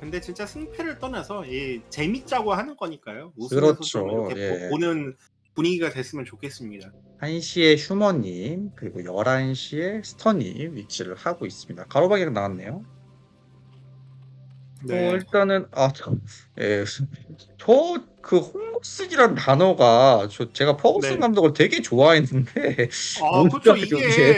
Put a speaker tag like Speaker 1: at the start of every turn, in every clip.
Speaker 1: 근데 진짜 승패를 떠나서 이 재밌자고 하는 거니까요. 웃으면서
Speaker 2: 그렇죠.
Speaker 1: 좀 이렇게
Speaker 2: 예.
Speaker 1: 보- 보는 분위기가 됐으면 좋겠습니다.
Speaker 2: 1시에 휴머님 그리고 11시에 스터님 위치를 하고 있습니다. 가로방향 나왔네요.
Speaker 1: 네.
Speaker 2: 어, 일단은 아 저 예 저 그 홍 보스기란 단어가 저 제가 퍼거슨
Speaker 1: 네.
Speaker 2: 감독을 되게 좋아했는데
Speaker 1: 아, 그렇죠. 이게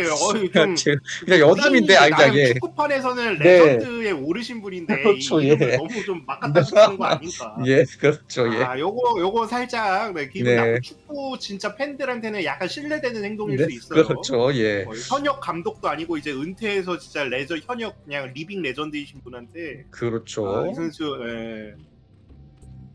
Speaker 1: 어이, 좀
Speaker 2: 제- 그냥 여담인데 아니
Speaker 1: 나름
Speaker 2: 그냥 예.
Speaker 1: 축구판에서는
Speaker 2: 네.
Speaker 1: 레전드에 오르신 분인데
Speaker 2: 그렇죠,
Speaker 1: 이
Speaker 2: 예.
Speaker 1: 너무 좀 막갖다 쓰는 거 아닌가?
Speaker 2: 예 그렇죠 예.
Speaker 1: 아, 요거 요거 살짝 네, 기분
Speaker 2: 네.
Speaker 1: 나쁘고 축구 진짜 팬들한테는 약간 신뢰되는 행동일
Speaker 2: 네,
Speaker 1: 수 있어요.
Speaker 2: 그렇죠 예.
Speaker 1: 어, 현역 감독도 아니고 이제 은퇴해서 진짜 레저 현역 그냥 리빙 레전드이신 분한테
Speaker 2: 그렇죠.
Speaker 1: 아, 이 선수 예.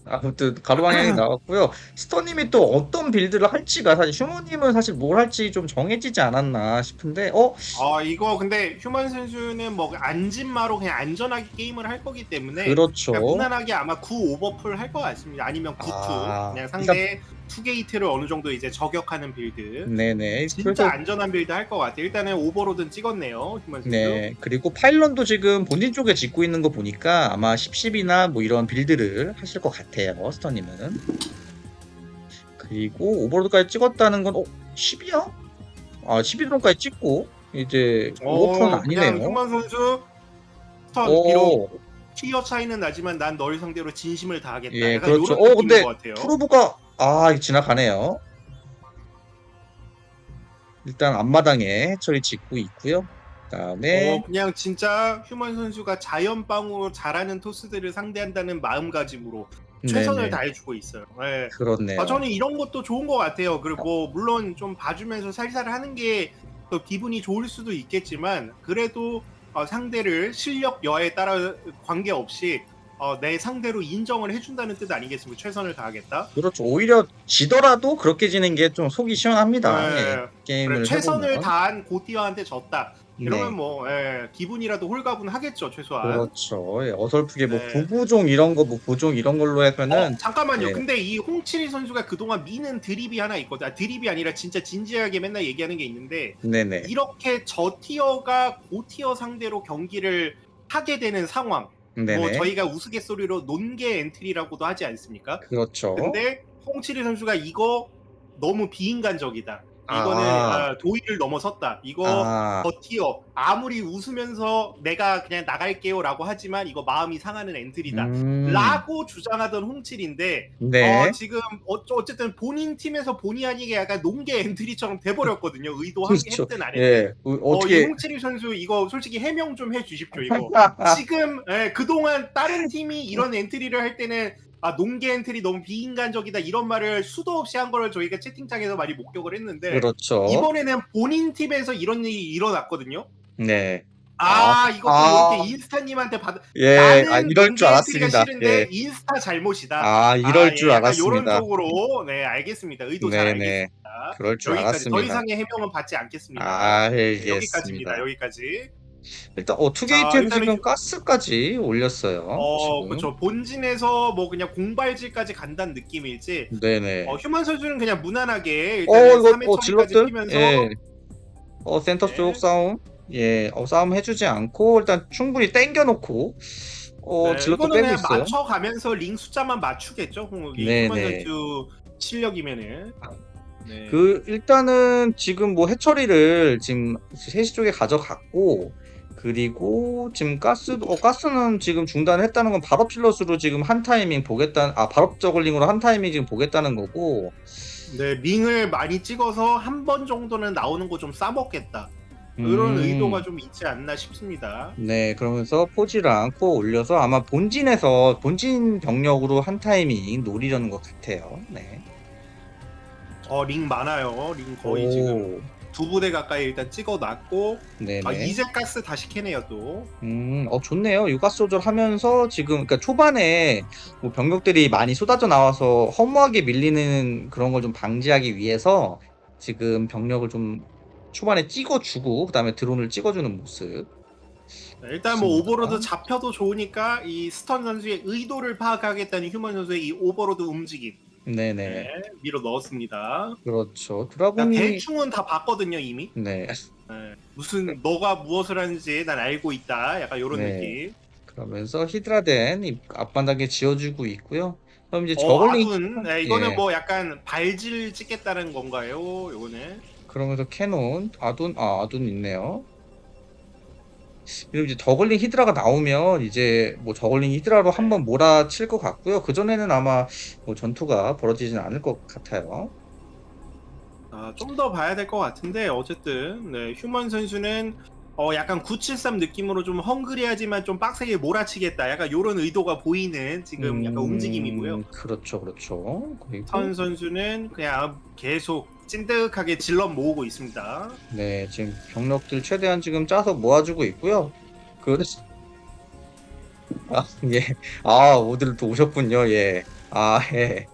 Speaker 2: 아무튼 가로방향이 나왔고요. 스터님이 또 어떤 빌드를 할지가 사실 휴머님은 사실 뭘 할지 좀 정해지지 않았나 싶은데 어
Speaker 1: 아 이거 근데 휴먼 선수는 뭐 안진마로 그냥 안전하게 게임을 할 거기 때문에
Speaker 2: 그렇죠.
Speaker 1: 그냥 무난하게 아마 9 오버풀 할 것 같습니다. 아니면 9투
Speaker 2: 아,
Speaker 1: 그냥 상대 투게이트를 어느 정도 이제 저격하는 빌드.
Speaker 2: 네네.
Speaker 1: 진짜
Speaker 2: 그래서
Speaker 1: 안전한 빌드 할 것 같아요. 일단은 오버로드는 찍었네요. 휴먼 선수.
Speaker 2: 네 그리고 파일런도 지금 본진 쪽에 짓고 있는 거 보니까 아마 10, 10이나 뭐 이런 빌드를 하실 것 같아요. 스터님은. 그리고 오버로드까지 찍었다는 건 어? 10이야? 아 11드론까지 찍고 이제
Speaker 1: 어, 그냥
Speaker 2: 아니네요.
Speaker 1: 휴먼 선수 스턴 비록
Speaker 2: 오,
Speaker 1: 티어 차이는 나지만 난널 상대로 진심을 다하겠다.
Speaker 2: 예,
Speaker 1: 약간
Speaker 2: 그렇죠.
Speaker 1: 요런
Speaker 2: 어,
Speaker 1: 느낌인
Speaker 2: 근데
Speaker 1: 것 같아요.
Speaker 2: 프로브가 아 지나가네요. 일단 앞마당에 해처리 짓고 있고요. 그다음에
Speaker 1: 어, 그냥 진짜 휴먼 선수가 자연빵으로 잘하는 토스들을 상대한다는 마음가짐으로 최선을
Speaker 2: 네네.
Speaker 1: 다해주고 있어요. 예.
Speaker 2: 그렇네요.
Speaker 1: 아, 저는 이런 것도 좋은 것 같아요. 그리고 뭐 물론 좀 봐주면서 살살 하는 게 또 기분이 좋을 수도 있겠지만 그래도 어, 상대를 실력 여하에 따라 관계없이 어, 내 상대로 인정을 해준다는 뜻 아니겠습니까? 최선을 다하겠다.
Speaker 2: 그렇죠. 오히려 지더라도 그렇게 지는 게 좀 속이 시원합니다.
Speaker 1: 네.
Speaker 2: 예, 게임을
Speaker 1: 그래, 최선을
Speaker 2: 해보면.
Speaker 1: 다한 고티어한테 졌다. 이러면
Speaker 2: 네.
Speaker 1: 뭐 예, 기분이라도 홀가분하겠죠 최소한.
Speaker 2: 그렇죠. 예, 어설프게 뭐
Speaker 1: 네.
Speaker 2: 부부종 이런 거, 뭐 부종 이런 걸로 하면은
Speaker 1: 어, 잠깐만요.
Speaker 2: 네.
Speaker 1: 근데 이 홍칠이 선수가 그동안 미는 드립이 하나 있거든. 아, 드립이 아니라 진짜 진지하게 맨날 얘기하는 게 있는데
Speaker 2: 네네.
Speaker 1: 이렇게 저 티어가 고 티어 상대로 경기를 하게 되는 상황.
Speaker 2: 네네.
Speaker 1: 뭐 저희가 우스갯소리로 논개 엔트리라고도 하지 않습니까?
Speaker 2: 그렇죠.
Speaker 1: 근데 홍칠이 선수가 이거 너무 비인간적이다. 이거는
Speaker 2: 아.
Speaker 1: 아, 도의를 넘어섰다. 이거
Speaker 2: 아,
Speaker 1: 저 티어 아무리 웃으면서 내가 그냥 나갈게요라고 하지만 이거 마음이 상하는 엔트리다.
Speaker 2: 음,
Speaker 1: 라고 주장하던 홍칠인데
Speaker 2: 네.
Speaker 1: 어, 지금 어, 어쨌든 본인 팀에서 본의 아니게 약간 농계 엔트리처럼 돼버렸거든요. 의도한 게
Speaker 2: 그렇죠.
Speaker 1: 했든 안 했든.
Speaker 2: 예. 어,
Speaker 1: 어, 이
Speaker 2: 어떻게
Speaker 1: 홍칠이 선수 이거 솔직히 해명 좀 해주십시오. 이거 지금 예, 그동안 다른 팀이 이런 엔트리를 할 때는 아 농계 엔트리 너무 비인간적이다 이런 말을 수도 없이 한 거를 저희가 채팅창에서 많이 목격을 했는데
Speaker 2: 그렇죠.
Speaker 1: 이번에는 본인 팀에서 이런 일이 일어났거든요.
Speaker 2: 네.
Speaker 1: 아, 이것도
Speaker 2: 아.
Speaker 1: 이렇게 인스타님한테 받
Speaker 2: 예, 아, 이럴 줄 알았습니다.
Speaker 1: 싫은데
Speaker 2: 예.
Speaker 1: 인스타 잘못이다.
Speaker 2: 아, 이럴
Speaker 1: 아,
Speaker 2: 줄
Speaker 1: 예,
Speaker 2: 알았습니다.
Speaker 1: 이런 쪽으로 네 알겠습니다. 의도 잘
Speaker 2: 네네.
Speaker 1: 알겠습니다.
Speaker 2: 그럴 줄
Speaker 1: 여기까지 더
Speaker 2: 알았습니다.
Speaker 1: 이상의 해명은 받지 않겠습니다.
Speaker 2: 아,
Speaker 1: 네,
Speaker 2: 알겠습니다.
Speaker 1: 여기까지입니다. 여기까지.
Speaker 2: 일단 어
Speaker 1: 일단은
Speaker 2: 지금
Speaker 1: 이-
Speaker 2: 가스까지 올렸어요.
Speaker 1: 어,
Speaker 2: 지금.
Speaker 1: 그렇죠. 본진에서 뭐 그냥 공발질까지 간다는 느낌일지.
Speaker 2: 네네.
Speaker 1: 어, 휴먼 선수는 그냥 무난하게
Speaker 2: 어
Speaker 1: 일단은
Speaker 2: 이거
Speaker 1: 3회
Speaker 2: 어
Speaker 1: 처리까지
Speaker 2: 질럿들
Speaker 1: 뛰면서
Speaker 2: 예. 어 센터
Speaker 1: 네.
Speaker 2: 쪽 싸움 예. 어 싸움 해주지 않고 일단 충분히 땡겨놓고 어
Speaker 1: 네,
Speaker 2: 질럿도
Speaker 1: 이거는
Speaker 2: 빼고
Speaker 1: 그냥
Speaker 2: 있어요.
Speaker 1: 맞춰가면서 링 숫자만 맞추겠죠, 홍욱이.
Speaker 2: 네,
Speaker 1: 휴먼
Speaker 2: 네.
Speaker 1: 선수 실력이면은. 네.
Speaker 2: 그 일단은 지금 뭐 해처리를 지금 3시 쪽에 가져갔고 그리고 지금 가스 어 가스는 지금 중단했다는 건 발업 필럿으로 지금 한 타이밍 보겠다는 아 발업 저글링으로 한 타이밍 지금 보겠다는 거고
Speaker 1: 네, 링을 많이 찍어서 한 번 정도는 나오는 거 좀 싸먹겠다. 그런
Speaker 2: 음.
Speaker 1: 의도가 좀 있지 않나 싶습니다.
Speaker 2: 네, 그러면서 포지랑 코어 올려서 아마 본진에서 본진 병력으로 한 타이밍 노리려는 것 같아요. 네.
Speaker 1: 어, 링 많아요. 링 거의
Speaker 2: 오,
Speaker 1: 지금 두 부대 가까이 일단 찍어놨고
Speaker 2: 네네.
Speaker 1: 아, 이제 가스 다시 캐네요 또.
Speaker 2: 음, 어 좋네요. 육가스 조절하면서 지금 그러니까 초반에 뭐 병력들이 많이 쏟아져 나와서 허무하게 밀리는 그런 걸 좀 방지하기 위해서 지금 병력을 좀 초반에 찍어주고 그다음에 드론을 찍어주는 모습.
Speaker 1: 네, 일단 뭐
Speaker 2: 좋습니다.
Speaker 1: 오버로드 잡혀도 좋으니까 이 스턴 선수의 의도를 파악하겠다는 휴먼 선수의 이 오버로드 움직임
Speaker 2: 네네.
Speaker 1: 네, 밀어 넣었습니다.
Speaker 2: 그렇죠.
Speaker 1: 그러니까
Speaker 2: 드라군이
Speaker 1: 대충은 다 봤거든요 이미.
Speaker 2: 네.
Speaker 1: 네, 무슨 너가 무엇을 하는지 난 알고 있다. 약간 이런
Speaker 2: 네.
Speaker 1: 느낌.
Speaker 2: 그러면서 히드라덴 이 앞바닥에 지어주고 있고요. 그럼 이제
Speaker 1: 어,
Speaker 2: 저글링
Speaker 1: 아둔. 네, 이거는
Speaker 2: 예.
Speaker 1: 뭐 약간 발질 찍겠다는 건가요? 요거는.
Speaker 2: 그러면서 캐논 아둔 아 아둔 있네요. 그리고 이제 저글링 히드라가 나오면 이제 뭐 저글링 히드라로 한번 몰아칠 것 같고요. 그 전에는 아마 뭐 전투가 벌어지진 않을 것 같아요.
Speaker 1: 아, 좀 더 봐야 될 것 같은데 어쨌든 네, 휴먼 선수는 어, 약간 973 느낌으로 좀 헝그리하지만 좀 빡세게 몰아치겠다. 약간 이런 의도가 보이는 지금 약간
Speaker 2: 음,
Speaker 1: 움직임이고요.
Speaker 2: 그렇죠, 그렇죠. 그리고
Speaker 1: 선 선수는 그냥 계속 찐득하게 질럿 모으고 있습니다.
Speaker 2: 네, 지금 병력들 최대한 지금 짜서 모아주고 있고요. 그, 아, 예. 아, 오늘 또 오셨군요. 예. 아, 예.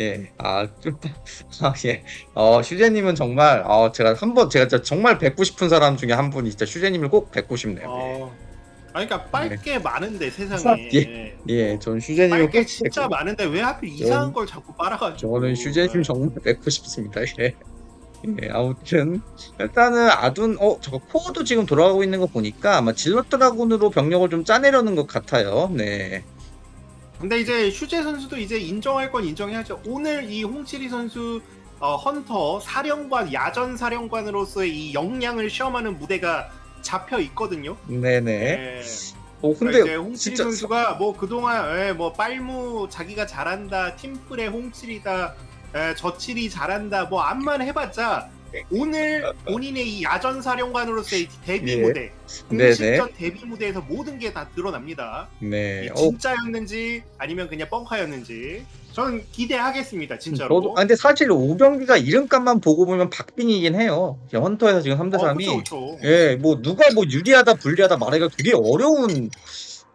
Speaker 2: 예. 아, 좀, 아, 예. 어, 슈제님은 정말, 어, 제가 한 번, 제가 진짜 정말 뵙고 싶은 사람 중에 한 분이 진짜 슈제님을 꼭 뵙고 싶네요.
Speaker 1: 어, 아니, 그러니까 빨게 많은데 세상에.
Speaker 2: 예. 예, 전 슈제님을 꼭
Speaker 1: 빨게 진짜
Speaker 2: 뵙고
Speaker 1: 많은데 왜 하필 이상한
Speaker 2: 저는-
Speaker 1: 걸 자꾸 빨아가지고.
Speaker 2: 저는 슈제님
Speaker 1: 네.
Speaker 2: 정말 뵙고 싶습니다. 예. 예, 아무튼 일단은 아둔 어 저거 코어도 지금 돌아가고 있는 거 보니까 아마 질럿 드라군으로 병력을 좀 짜내려는 것 같아요. 네.
Speaker 1: 근데 이제 슈제 선수도 이제 인정할 건 인정해야죠. 오늘 이 홍치리 선수 어, 헌터 사령관 야전 사령관으로서의 이 역량을 시험하는 무대가 잡혀 있거든요.
Speaker 2: 네네.
Speaker 1: 네.
Speaker 2: 어
Speaker 1: 그러니까
Speaker 2: 근데
Speaker 1: 이제 홍치리
Speaker 2: 진짜
Speaker 1: 선수가 뭐 그동안 예, 뭐 빨무 자기가 잘한다, 팀플의 홍치리다, 예, 저칠이 잘한다, 뭐 암만 해봤자 오늘 본인의 이 야전 사령관으로서의 데뷔
Speaker 2: 예.
Speaker 1: 무대,
Speaker 2: 네네.
Speaker 1: 공식전 데뷔 무대에서 모든 게 다 드러납니다.
Speaker 2: 네.
Speaker 1: 이게
Speaker 2: 어
Speaker 1: 진짜였는지 아니면 그냥 뻥카였는지 저는 기대하겠습니다 진짜로
Speaker 2: 저도 아 근데 사실 오병기가 이름값만 보고 보면 박빙이긴 해요. 헌터에서 지금 3대 3이
Speaker 1: 어, 그쵸, 그쵸.
Speaker 2: 예, 뭐 누가 뭐 유리하다 불리하다 말하기가 되게 어려운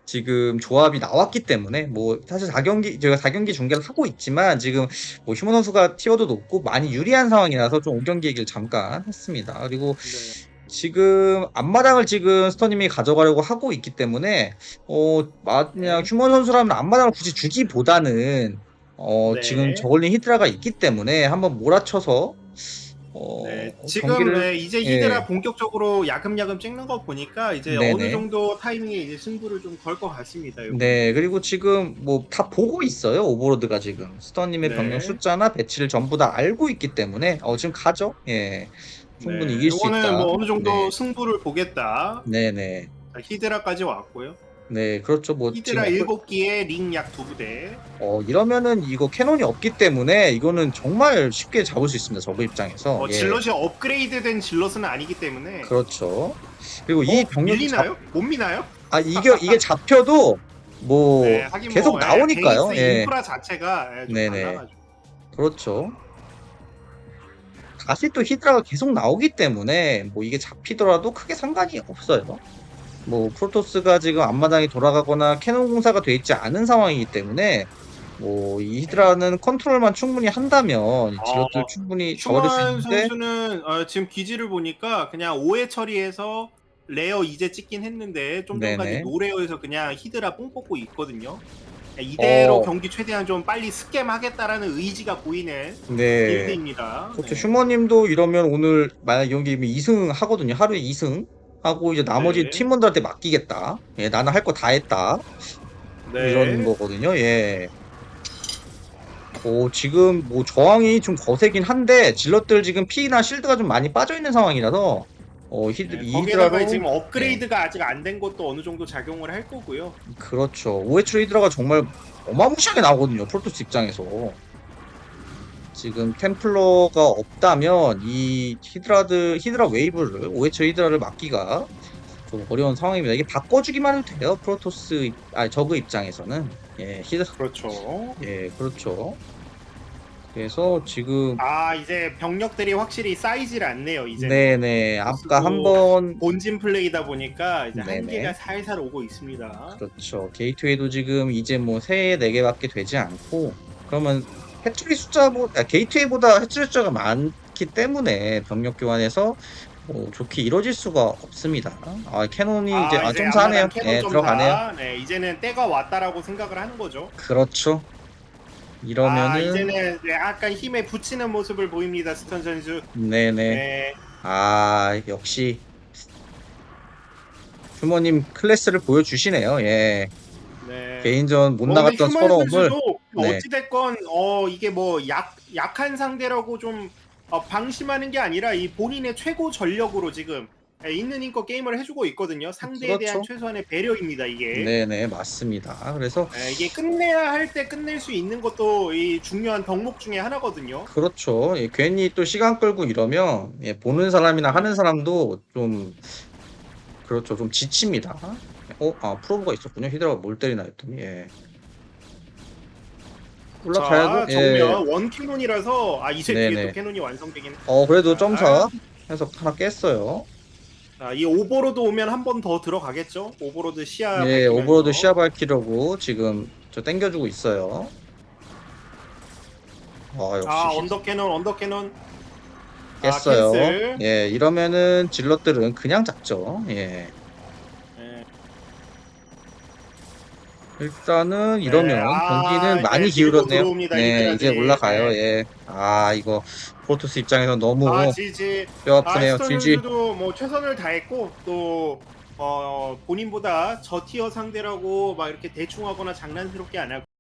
Speaker 2: 지금 조합이 나왔기 때문에 뭐 사실 4경기 제가 4경기 중계를 하고 있지만 지금 뭐 휴먼 선수가 티어도 높고 많이 유리한 상황이라서 좀 5경기 얘기를 잠깐 했습니다. 그리고
Speaker 1: 네.
Speaker 2: 지금 앞마당을 지금 스터님이 가져가려고 하고 있기 때문에 어 만약 휴먼 선수라면 앞마당을 굳이 주기보다는 어
Speaker 1: 네.
Speaker 2: 지금 저걸린 히드라가 있기 때문에 한번 몰아쳐서 어
Speaker 1: 네, 지금
Speaker 2: 경기를
Speaker 1: 네, 이제
Speaker 2: 예.
Speaker 1: 히드라 본격적으로 야금야금 찍는 거 보니까 이제
Speaker 2: 네네.
Speaker 1: 어느 정도 타이밍에 이제 승부를 좀 걸 것 같습니다. 요거.
Speaker 2: 네, 그리고 지금 뭐 다 보고 있어요. 오버로드가 지금 스터님의
Speaker 1: 네.
Speaker 2: 병력 숫자나 배치를 전부 다 알고 있기 때문에 어 지금 가죠. 예, 충분히
Speaker 1: 네,
Speaker 2: 이길 수
Speaker 1: 요거는
Speaker 2: 있다.
Speaker 1: 뭐 어느 정도
Speaker 2: 네,
Speaker 1: 승부를 보겠다.
Speaker 2: 네, 네,
Speaker 1: 자, 히드라까지 왔고요.
Speaker 2: 네, 그렇죠. 뭐
Speaker 1: 히드라
Speaker 2: 지금
Speaker 1: 일곱 기에 링 약 두 부대.
Speaker 2: 어 이러면은 이거 캐논이 없기 때문에 이거는 정말 쉽게 잡을 수 있습니다. 저그 입장에서.
Speaker 1: 어,
Speaker 2: 예,
Speaker 1: 질럿이 업그레이드된 질럿은 아니기 때문에.
Speaker 2: 그렇죠. 그리고 이
Speaker 1: 어,
Speaker 2: 병력이
Speaker 1: 밀리나요? 못 미나요?
Speaker 2: 잡, 아 이게 이게 잡혀도 뭐
Speaker 1: 네, 하긴
Speaker 2: 계속
Speaker 1: 뭐, 예,
Speaker 2: 나오니까요.
Speaker 1: 베이스
Speaker 2: 예.
Speaker 1: 인프라 자체가 예, 좀
Speaker 2: 네네.
Speaker 1: 달라가지고.
Speaker 2: 그렇죠. 다시 또 히드라가 계속 나오기 때문에 뭐 이게 잡히더라도 크게 상관이 없어요. 뭐 프로토스가 지금 앞마당이 돌아가거나 캐논 공사가 돼 있지 않은 상황이기 때문에 뭐이 히드라는 컨트롤만 충분히 한다면 이 질럿들
Speaker 1: 어,
Speaker 2: 충분히 저를 수
Speaker 1: 슈먼
Speaker 2: 있는데
Speaker 1: 선수는 어, 지금 기지를 보니까 그냥 오해 처리해서 레어 이제 찍긴 했는데 좀 전까지
Speaker 2: 네네.
Speaker 1: 노레어에서 그냥 히드라 뽕 뽑고 있거든요. 이대로
Speaker 2: 어.
Speaker 1: 경기 최대한 좀 빨리 스캠 하겠다라는 의지가 보이는
Speaker 2: 네.
Speaker 1: 빌드입니다.
Speaker 2: 그렇죠.
Speaker 1: 네.
Speaker 2: 슈머님도 이러면 오늘 만약 경기면 2승 하거든요. 하루에 2승 하고 이제 나머지
Speaker 1: 네.
Speaker 2: 팀원들한테 맡기겠다. 예, 나는 할 거 다 했다.
Speaker 1: 네.
Speaker 2: 이런 거거든요. 예. 오, 지금 뭐 저항이 좀 거세긴 한데 질럿들 지금 피나 실드가 좀 많이 빠져 있는 상황이라서 어 히드
Speaker 1: 네,
Speaker 2: 이
Speaker 1: 거기다가
Speaker 2: 히드라로
Speaker 1: 지금 업그레이드가 아직 안 된 것도 어느 정도 작용을 할 거고요.
Speaker 2: 그렇죠. 오해추 히드라가 정말 어마무시하게 나오거든요. 프로토스 입장에서. 지금 템플러가 없다면 이 히드라드 히드라 웨이브를 오해추 히드라를 막기가 좀 어려운 상황입니다. 이게 바꿔주기만 해도 돼요. 프로토스 입- 아 저그 입장에서는 예 히드라
Speaker 1: 그렇죠.
Speaker 2: 예 그렇죠. 그래서 지금
Speaker 1: 아 이제 병력들이 확실히 쌓이질 않네요. 이제
Speaker 2: 네네 아까
Speaker 1: 뭐
Speaker 2: 한번
Speaker 1: 본진 플레이다 보니까 이제
Speaker 2: 네네.
Speaker 1: 한계가 살살 오고 있습니다.
Speaker 2: 그렇죠 게이트웨이도 지금 이제 뭐 3, 4개밖에 되지 않고 그러면 해처리 숫자보 아, 게이트웨이보다 해처리 숫자가 많기 때문에 병력 교환에서 뭐 좋게 이루어질 수가 없습니다. 아 캐논이 이제 아, 좀 사네요.
Speaker 1: 캐논
Speaker 2: 네
Speaker 1: 좀
Speaker 2: 들어가네요.
Speaker 1: 다, 네 이제는 때가 왔다라고 생각을 하는 거죠.
Speaker 2: 그렇죠.
Speaker 1: 아
Speaker 2: 이러면은
Speaker 1: 이제는 약간 힘에 붙이는 모습을 보입니다 스턴 선수.
Speaker 2: 네네
Speaker 1: 네.
Speaker 2: 아 역시 휴머님 클래스를 보여주시네요. 예.
Speaker 1: 네.
Speaker 2: 개인전 못
Speaker 1: 어,
Speaker 2: 나갔던
Speaker 1: 휴먼
Speaker 2: 서러움을
Speaker 1: 선수도
Speaker 2: 네.
Speaker 1: 어찌됐건 어 이게 뭐 약 약한 상대라고 좀 어, 방심하는 게 아니라 이 본인의 최고 전력으로 지금 예, 있는 힘껏 게임을 해주고 있거든요. 상대에 대한
Speaker 2: 그렇죠.
Speaker 1: 최소한의 배려입니다 이게.
Speaker 2: 네네 맞습니다. 그래서
Speaker 1: 예, 이게 끝내야 할 때 끝낼 수 있는 것도 이 중요한 덕목 중에 하나거든요.
Speaker 2: 그렇죠. 예, 괜히 또 시간 끌고 이러면 예, 보는 사람이나 하는 사람도 좀 그렇죠. 좀 지칩니다. 어, 아 프로브가 있었군요. 히드라가 뭘 때리나 했더니 예.
Speaker 1: 자,
Speaker 2: 올라가야 돼. 예.
Speaker 1: 정면 원 캐논이라서 아 이제 뒤에
Speaker 2: 네네.
Speaker 1: 또 캐논이 완성되긴.
Speaker 2: 어 그래도
Speaker 1: 아.
Speaker 2: 점사 해서 하나 깼어요.
Speaker 1: 자, 이 오버로드 오면 한 번 더 들어가겠죠. 오버로드 시야.
Speaker 2: 예,
Speaker 1: 밝히면서.
Speaker 2: 오버로드 시야 밝히려고 지금 저 땡겨주고 있어요. 아 역시
Speaker 1: 아
Speaker 2: 히-
Speaker 1: 언더 캐논 언더 캐논.
Speaker 2: 깼어요.
Speaker 1: 아, 캔슬.
Speaker 2: 예, 이러면은 질럿들은 그냥 잡죠. 예.
Speaker 1: 예.
Speaker 2: 일단은 이러면
Speaker 1: 네, 아,
Speaker 2: 경기는 많이
Speaker 1: 이제 밀고
Speaker 2: 기울었네요.
Speaker 1: 들어옵니다,
Speaker 2: 네.
Speaker 1: 이제
Speaker 2: 올라가요.
Speaker 1: 네.
Speaker 2: 예. 아, 이거 프로토스 입장에서 너무
Speaker 1: 아 지지. 뼈아
Speaker 2: 아프네요. GG.
Speaker 1: 선수도 뭐 최선을 다했고 또 어, 본인보다 저 티어 상대라고 막 이렇게 대충하거나 장난스럽게 안 하고.